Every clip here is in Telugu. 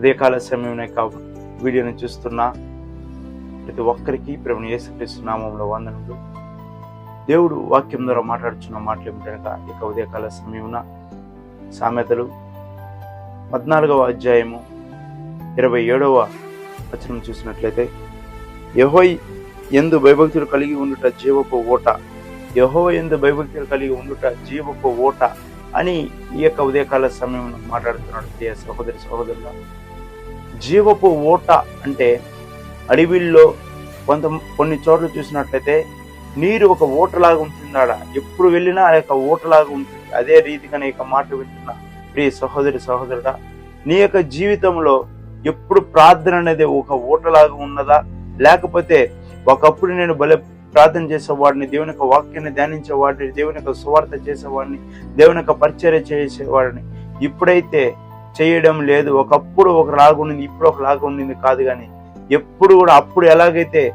ఉదయకాల సమయం యొక్క వీడియోని చూస్తున్నా ప్రతి ఒక్కరికి ప్రభుని యేసుక్రీస్తు నామంలో వందనములు. దేవుడు వాక్యం ద్వారా మాట్లాడుచున్న మాటలు ఏమిటనగా ఇక ఉదయకాల సమయమున సామెతలు పద్నాలుగవ అధ్యాయము ఇరవై ఏడవ వచనం చూసినట్లయితే యహో ఎందు భయభక్తులు కలిగి ఉండుట జీవపు ఓట యహో ఎందు భయభక్తులు కలిగి ఉండుట జీవపు ఓట అని ఈ యొక్క ఉదయకాల సమయంలో మాట్లాడుతున్నాడు ప్రియ సహోదరి సహోదరుల జీవపు ఓట అంటే అడవిల్లో కొంత కొన్ని చోట్ల చూసినట్లయితే నీరు ఒక ఓటలాగా ఉంటుందాడ ఎప్పుడు వెళ్ళినా ఆ యొక్క ఓటలాగా ఉంటుంది. అదే రీతిగా నీ యొక్క మాట వింటున్న. ప్రియ సహోదరి సహోదరుడా నీ యొక్క జీవితంలో ఎప్పుడు ప్రార్థన అనేది ఒక ఓటలాగా ఉన్నదా? లేకపోతే ఒకప్పుడు నేను భలే ప్రార్థన చేసేవాడిని దేవుని యొక్క వాక్యాన్ని ధ్యానించేవాడిని దేవుని యొక్క సువార్త చేసేవాడిని దేవుని యొక్క పరిచర్య చేసేవాడిని. ఇప్పుడైతే చేయడం లేదు. ఒకప్పుడు ఒక లాగా ఉండింది ఇప్పుడు ఒక లాగా ఉండింది కాదు కానీ ఎప్పుడు కూడా అప్పుడు ఎలాగైతే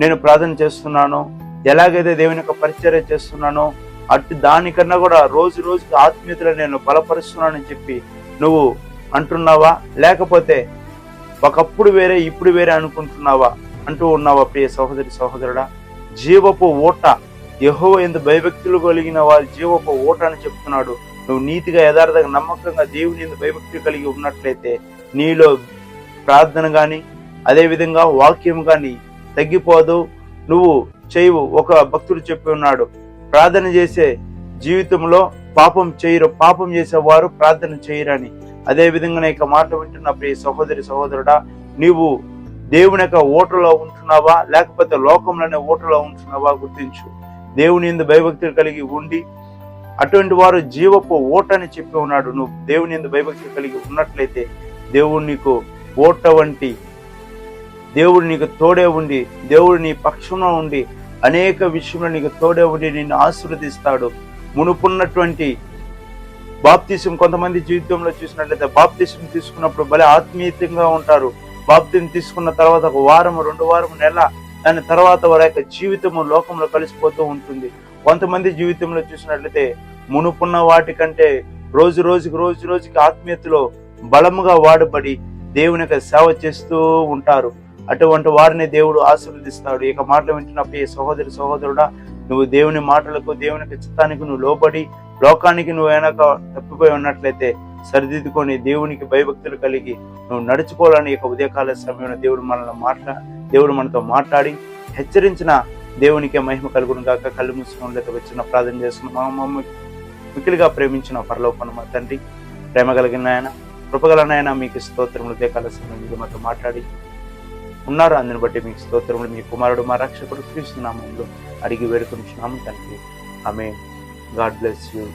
నేను ప్రార్థన చేస్తున్నానో ఎలాగైతే దేవుని యొక్క పరిచర్య చేస్తున్నానో అటు దానికన్నా కూడా రోజు రోజుకి ఆత్మీయతలో నేను బలపరుస్తున్నానని చెప్పి నువ్వు అంటున్నావా? లేకపోతే ఒకప్పుడు వేరే ఇప్పుడు వేరే అనుకుంటున్నావా? అంటూ ఉన్నావా ప్రియ సహోదరి సహోదరుడా? జీవపు ఓట యహో ఎందు భయభక్తులు కలిగిన వారి జీవపు ఓట అని చెప్తున్నాడు. నువ్వు నీతిగా యథార్థంగా నమ్మకంగా దేవుని ఎందు భయభక్తులు కలిగి ఉన్నట్లయితే నీలో ప్రార్థన కానీ అదేవిధంగా వాక్యం కానీ తగ్గిపోదు. నువ్వు చేయవు ఒక భక్తుడు చెప్పి ఉన్నాడు. ప్రార్థన చేసే జీవితంలో పాపం చేయరు పాపం చేసేవారు ప్రార్థన చేయరని. అదే విధంగా యొక్క మాట వింటున్న ప్రియ సహోదరి సహోదరుడా నీవు దేవుని యొక్క ఓటలో ఉంటున్నావా? లేకపోతే లోకంలోనే ఓటలో ఉంటున్నావా? గుర్తించు. దేవుని ఎందు భయభక్తులు కలిగి ఉండి అటువంటి వారు జీవపు ఓట అని చెప్పి ఉన్నాడు. నువ్వు దేవుని ఎందు భయభక్తులు కలిగి ఉన్నట్లయితే దేవుడు నీకు ఓట వంటి దేవుడు నీకు తోడే ఉండి దేవుడు నీ పక్షంలో ఉండి అనేక విషయంలో నీకు తోడే ఉండి నిన్ను ఆశీర్వదిస్తాడు. మునుపున్నటువంటి బాప్తిసం కొంతమంది జీవితంలో చూసినట్లయితే బాప్తిసం తీసుకున్నప్పుడు భలే ఆత్మీయంగా ఉంటారు. బాప్తిని తీసుకున్న తర్వాత ఒక వారం రెండు వారం నెల దాని తర్వాత వారి యొక్క జీవితము లోకంలో కలిసిపోతూ ఉంటుంది. కొంతమంది జీవితంలో చూసినట్లయితే మునుపున్న వాటికంటే రోజు రోజుకి రోజు రోజుకి ఆత్మీయతలో బలముగా వాడబడి దేవుని యొక్క సేవ చేస్తూ ఉంటారు. అటువంటి వారిని దేవుడు ఆశీర్వదిస్తాడు. ఇక మాటలు వింటున్నప్పుడు ఈ సహోదరి సహోదరుడా నువ్వు దేవుని మాటలకు దేవుని యొక్క చిత్తానికి నువ్వు లోబడి లోకానికి నువ్వు వెనక తప్పిపోయి ఉన్నట్లయితే సరిదిద్దుకొని దేవునికి భయభక్తులు కలిగి నువ్వు నడుచుకోవాలని ఇక ఉదయకాల సమయంలో దేవుడు మనల్ని మాట్లా దేవుడు మనతో మాట్లాడి హెచ్చరించిన దేవునికి మహిమ కలుగును గాక. కళ్ళు మూసుకున్నట్లయితే వచ్చిన ప్రార్థన చేస్తున్న. మా మమ్మ మిక్కిలిగా ప్రేమించిన పరలోకను మా తండ్రి. ప్రేమ కలిగిన ఆయన కృపగలనైనా మీకు స్తోత్రములు ఉదయకాల సమయంలో మాతో మాట్లాడి ఉన్నారు. అందుని బట్టి మీకు స్తోత్రములు మీ కుమారుడు మా రక్షకుడు క్రీస్తు నామంలో అడిగి వేడుకుంటున్నాము తండ్రి. ఆమె గాడ్ బ్లెస్ యూ.